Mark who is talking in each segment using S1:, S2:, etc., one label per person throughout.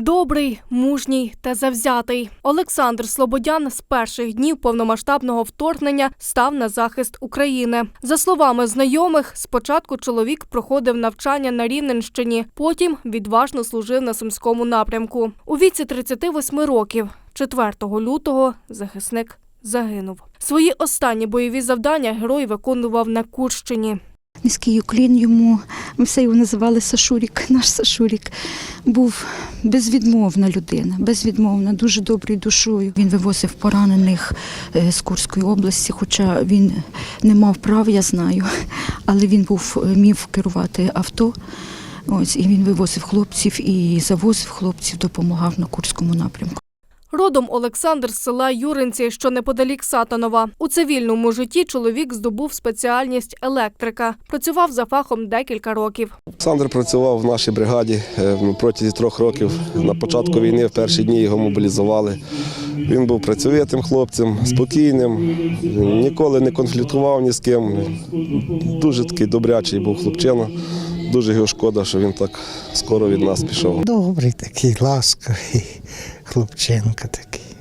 S1: Добрий, мужній та завзятий. Олександр Слободян з перших днів повномасштабного вторгнення став на захист України. За словами знайомих, спочатку чоловік проходив навчання на Рівненщині, потім відважно служив на сумському напрямку. У віці 38 років, 4 лютого, захисник загинув. Свої останні бойові завдання герой виконував на Курщині.
S2: Низький уклін йому. Ми все його називали Сашурік. Наш Сашурік був безвідмовна людина, безвідмовна, дуже доброю душою. Він вивозив поранених е, з Курської області, хоча він не мав прав, я знаю, але він був е, міг керувати авто. Ось і він вивозив хлопців і завозив хлопців, допомагав на Курському напрямку.
S1: Родом Олександр з села Юринці, що неподалік Сатанова. У цивільному житті чоловік здобув спеціальність електрика. Працював за фахом декілька років.
S3: Олександр працював в нашій бригаді е, протягом трьох років. На початку війни, в перші дні його мобілізували. Він був працьовитим хлопцем, спокійним, ніколи не конфліктував ні з ким. Дуже такий добрячий був хлопчина. Дуже його шкода, що він так скоро від нас пішов.
S4: Добрий такий, ласковий, хлопчинка такий.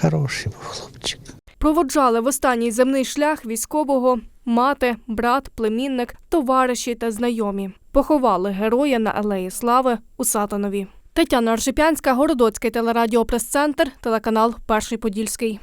S4: Хороший був хлопчик.
S1: Проводжали в останній земний шлях військового мати, брат, племінник, товариші та знайомі. Поховали героя на Алеї Слави у Сатанові. Тетяна Аршипянська, Городоцький телерадіопрес-центр, телеканал Перший Подільський.